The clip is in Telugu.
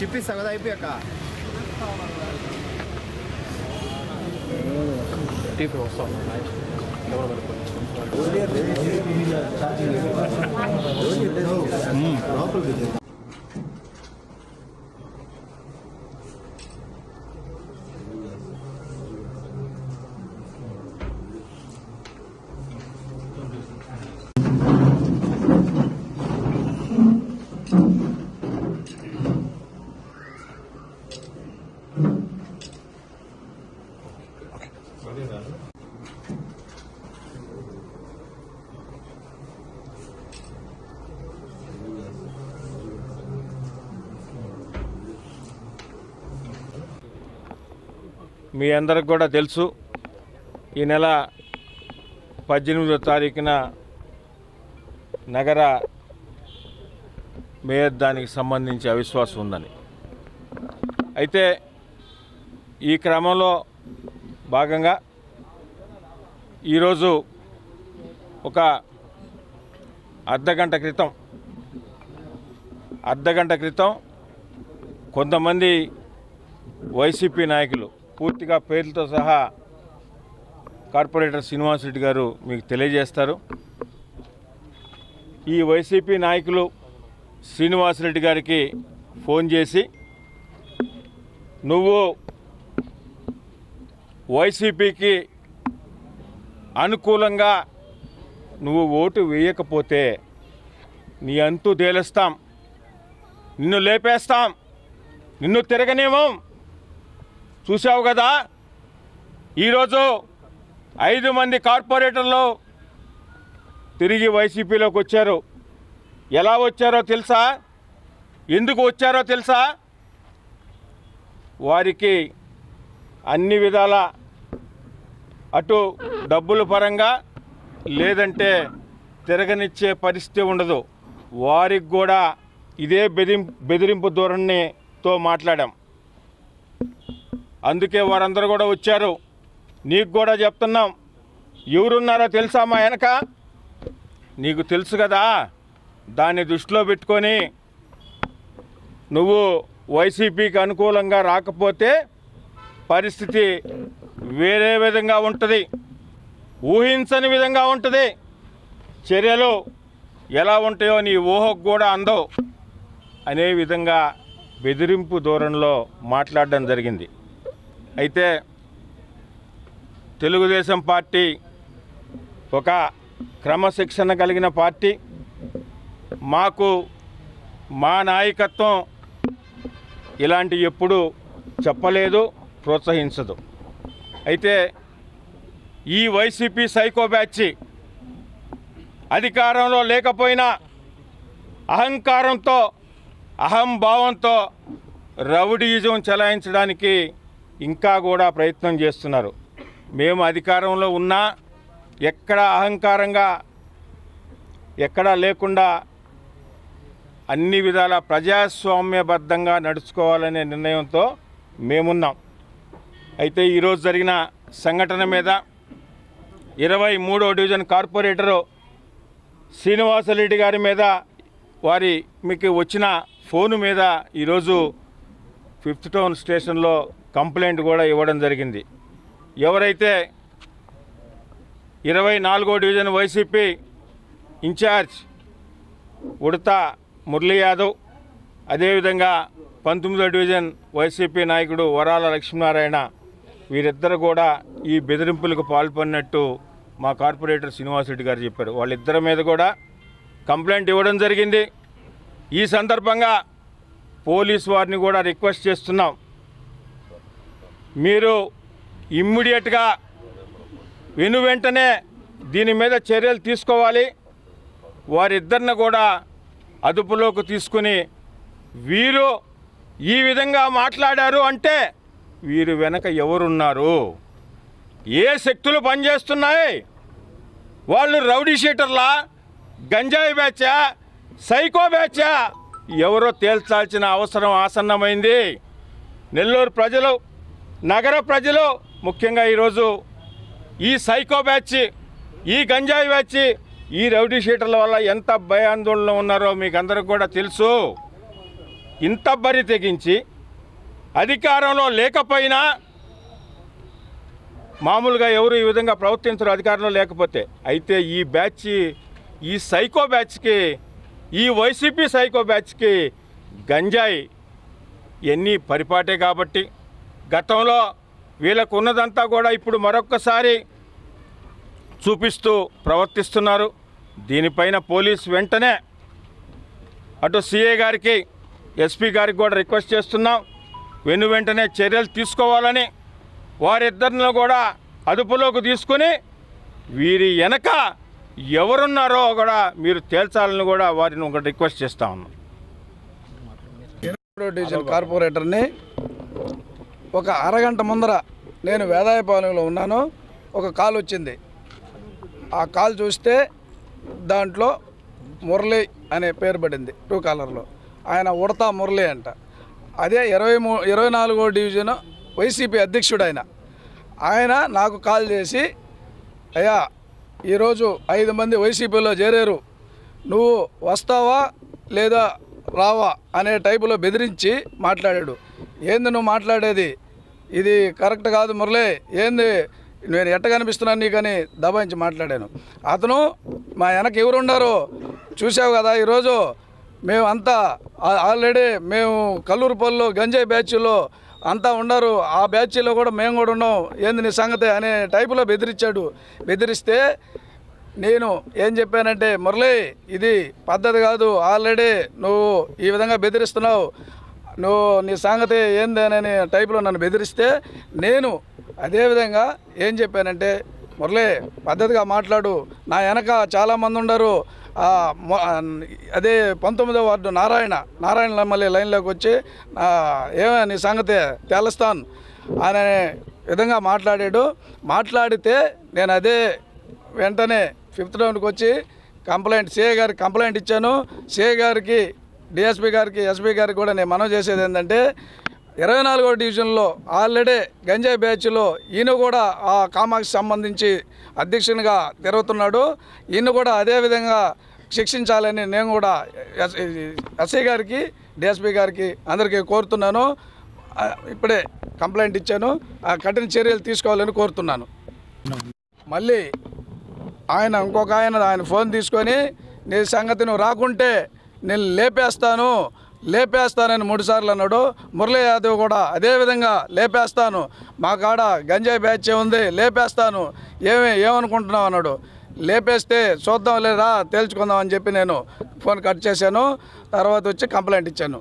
చిప్పిస్తా కదా అయిపోయాక. టీపీ వస్తాం ఎవరు మీ అందరికి కూడా తెలుసు ఈ నెల పద్దెనిమిదో తారీఖున నగర మేయర్ దానికి సంబంధించి అవిశ్వాసం ఉందని. అయితే ఈ క్రమంలో భాగంగా ఈరోజు ఒక అర్ధగంట క్రితం అర్ధగంట క్రితం కొంతమంది వైసీపీ నాయకులు పూర్తిగా పేర్లతో సహా కార్పొరేటర్ శ్రీనివాస్ రెడ్డి గారు మీకు తెలియజేస్తారు. ఈ వైసీపీ నాయకులు శ్రీనివాస్ రెడ్డి గారికి ఫోన్ చేసి నువ్వు వైసీపీకి అనుకూలంగా నువ్వు ఓటు వేయకపోతే నీ అంతు తేలుస్తాం. నిన్ను లేపేస్తాం. నిన్ను తిరగనేమో చూసావు కదా? ఈరోజు ఐదు మంది కార్పొరేటర్లు తిరిగి వైసీపీలోకి వచ్చారు. ఎలా వచ్చారో తెలుసా? ఎందుకు వచ్చారో తెలుసా? వారికి అన్ని విధాల అటు డబ్బుల పరంగా లేదంటే తిరగనిచ్చే పరిస్థితి ఉండదు. వారికి కూడా ఇదే బెదిం బెదిరింపు ధోరణితో మాట్లాడాం. అందుకే వారందరూ కూడా వచ్చారు. నీకు కూడా చెప్తున్నాం. ఎవరున్నారో తెలుసా మా వెనక? నీకు తెలుసు కదా? దాన్ని దృష్టిలో పెట్టుకొని నువ్వు వైసీపీకి అనుకూలంగా రాకపోతే పరిస్థితి వేరే విధంగా ఉంటుంది. ఊహించని విధంగా ఉంటుంది. చర్యలు ఎలా ఉంటాయో నీ ఊహకు కూడా అందవు. అనే విధంగా బెదిరింపు ధోరణిలో మాట్లాడడం జరిగింది. అయితే తెలుగుదేశం పార్టీ ఒక క్రమశిక్షణ కలిగిన పార్టీ. మాకు మా నాయకత్వం ఇలాంటి ఎప్పుడు చెప్పలేదు ప్రోత్సహించదు. అయితే ఈ వైసీపీ సైకో బ్యాచ్ అధికారంలో లేకపోయినా అహంకారంతో అహంభావంతో రౌడీజం చెలాయించడానికి ఇంకా కూడా ప్రయత్నం చేస్తున్నారు. మేము అధికారంలో ఉన్నా ఎక్కడ అహంకారంగా ఎక్కడా లేకుండా అన్ని విధాల ప్రజాస్వామ్యబద్ధంగా నడుచుకోవాలనే నిర్ణయంతో మేమున్నాం. అయితే ఈరోజు జరిగిన సంఘటన మీద ఇరవై మూడో డివిజన్ కార్పొరేటరు శ్రీనివాసరెడ్డి గారి మీద వారి మీకు వచ్చిన ఫోను మీద ఈరోజు ఫిఫ్త్ టౌన్ స్టేషన్లో కంప్లైంట్ కూడా ఇవ్వడం జరిగింది. ఎవరైతే ఇరవై నాలుగో division YCP incharge Udatha Murali Yadav అదేవిధంగా పంతొమ్మిదో డివిజన్ వైసీపీ నాయకుడు వరాల లక్ష్మీనారాయణ వీరిద్దరు కూడా ఈ బెదిరింపులకు పాల్పడినట్టు మా కార్పొరేటర్ శ్రీనివాసరెడ్డి గారు చెప్పారు. వాళ్ళిద్దరి మీద కూడా కంప్లైంట్ ఇవ్వడం జరిగింది. ఈ సందర్భంగా పోలీస్ వారిని కూడా రిక్వెస్ట్ చేస్తున్నాం. మీరు ఇమ్మీడియట్గా వెను వెంటనే దీని మీద చర్యలు తీసుకోవాలి. వారిద్దరిని కూడా అదుపులోకి తీసుకుని వీరు ఈ విధంగా మాట్లాడారు అంటే వీరు వెనక ఎవరున్నారు? ఏ శక్తులు పనిచేస్తున్నాయి? వాళ్ళు రౌడీ షీటర్లా? గంజాయి బ్యాచా? సైకో బ్యాచా? ఎవరో తేల్చాల్సిన అవసరం ఆసన్నమైంది. నెల్లూరు ప్రజలు నగర ప్రజలు ముఖ్యంగా ఈరోజు ఈ సైకో బ్యాచ్ ఈ గంజాయి బ్యాచ్ ఈ రౌడీ షీటర్ల వల్ల ఎంత భయాందోళన ఉన్నారో మీకు అందరికి కూడా తెలుసు. ఇంత బరి తెగించి అధికారంలో లేకపోయినా మామూలుగా ఎవరు ఈ విధంగా ప్రవర్తించరు అధికారంలో లేకపోతే. అయితే ఈ బ్యాచ్ ఈ సైకో బ్యాచ్కి ఈ వైసీపీ సైకో బ్యాచ్కి గంజాయి ఎన్ని పరిపాటే కాబట్టి గతంలో వీళ్ళకు ఉన్నదంతా కూడా ఇప్పుడు మరొక్కసారి చూపిస్తూ ప్రవర్తిస్తున్నారు. దీనిపైన పోలీస్ వెంటనే అటు సిఏ గారికి ఎస్పీ గారికి కూడా రిక్వెస్ట్ చేస్తున్నాం. వెను వెంటనే చర్యలు తీసుకోవాలని వారిద్దరిని కూడా అదుపులోకి తీసుకుని వీరి వెనక ఎవరున్నారో కూడా మీరు తేల్చాలని కూడా వారిని ఒక రిక్వెస్ట్ చేస్తా ఉన్నాం. కార్పొరేటర్ని ఒక అరగంట ముందర నేను వేదాయపాలెంలో ఉన్నాను. ఒక కాల్ వచ్చింది. ఆ కాల్ చూస్తే దాంట్లో మురళి అనే పేరు పడింది టూ కాలర్లో. ఆయన ఉడతా మురళి అంట. అదే ఇరవై మూ ఇరవై నాలుగో డివిజన్ వైసీపీ అధ్యక్షుడు ఆయన ఆయన నాకు కాల్ చేసి అయ్యా ఈరోజు ఐదు మంది వైసీపీలో చేరారు. నువ్వు వస్తావా లేదా రావా? అనే టైపులో బెదిరించి మాట్లాడాడు. ఏంది నువ్వు మాట్లాడేది? ఇది కరెక్ట్ కాదు మురళి. ఏంది? నేను ఎట్ట కనిపిస్తున్నాను నీకని దబాయించి మాట్లాడాను. అతను మా వెనక ఎవరు చూసావు కదా ఈరోజు. మేము అంతా ఆల్రెడీ మేము కల్లూరుపల్లిలో గంజాయి బ్యాచ్లో అంతా ఉన్నారు ఆ బ్యాచ్లో కూడా మేము కూడా ఉన్నాం. ఏంది నీ సంగతి అనే టైపులో బెదిరించాడు. బెదిరిస్తే నేను ఏం చెప్పానంటే మురళి ఇది పద్ధతి కాదు. ఆల్రెడీ నువ్వు ఈ విధంగా బెదిరిస్తున్నావు. నువ్వు నీ సంగతి ఏంది అని టైప్లో నన్ను బెదిరిస్తే నేను అదేవిధంగా ఏం చెప్పానంటే మురళి పద్ధతిగా మాట్లాడు. నా వెనక చాలామంది ఉండరు. అదే పంతొమ్మిదో వార్డు నారాయణ. నారాయణ మళ్ళీ లైన్లోకి వచ్చి ఏమే నీ సంగతి? తెలుస్తాను. అనే విధంగా మాట్లాడాడు. మాట్లాడితే నేను అదే వెంటనే ఫిఫ్త్ రౌండ్కి వచ్చి కంప్లైంట్ సిఏ గారికి కంప్లైంట్ ఇచ్చాను. సిఏ గారికి డిఎస్పీ గారికి ఎస్పీ గారికి కూడా నేను మనవి చేసేది ఏంటంటే ఇరవై నాలుగో డివిజన్లో ఆల్రెడీ గంజాయి బ్యాచ్లో ఈయన కూడా ఆ కామాక్షి సంబంధించి అధ్యక్షునిగా తిరుగుతున్నాడు. ఈయన కూడా అదే విధంగా శిక్షించాలని నేను కూడా ఎస్ ఎస్ఐ గారికి డిఎస్పీ గారికి అందరికీ కోరుతున్నాను. ఇప్పుడే కంప్లైంట్ ఇచ్చాను. ఆ కఠిన చర్యలు తీసుకోవాలని కోరుతున్నాను. మళ్ళీ ఆయన ఇంకొక ఆయన ఆయన ఫోన్ తీసుకొని నీ సంగతి నువ్వు రాకుంటే నేను లేపేస్తాను లేపేస్తానని మూడుసార్లు అన్నాడు. మురళీ యాదవ్ కూడా అదేవిధంగా లేపేస్తాను. మా కాడ గంజాయి బ్యాచ్ ఉంది లేపేస్తాను. ఏమి ఏమనుకుంటున్నావు అన్నాడు. లేపేస్తే చూద్దాం లేదా తేల్చుకుందాం అని చెప్పి నేను ఫోన్ కట్ చేశాను. తర్వాత వచ్చి కంప్లైంట్ ఇచ్చాను.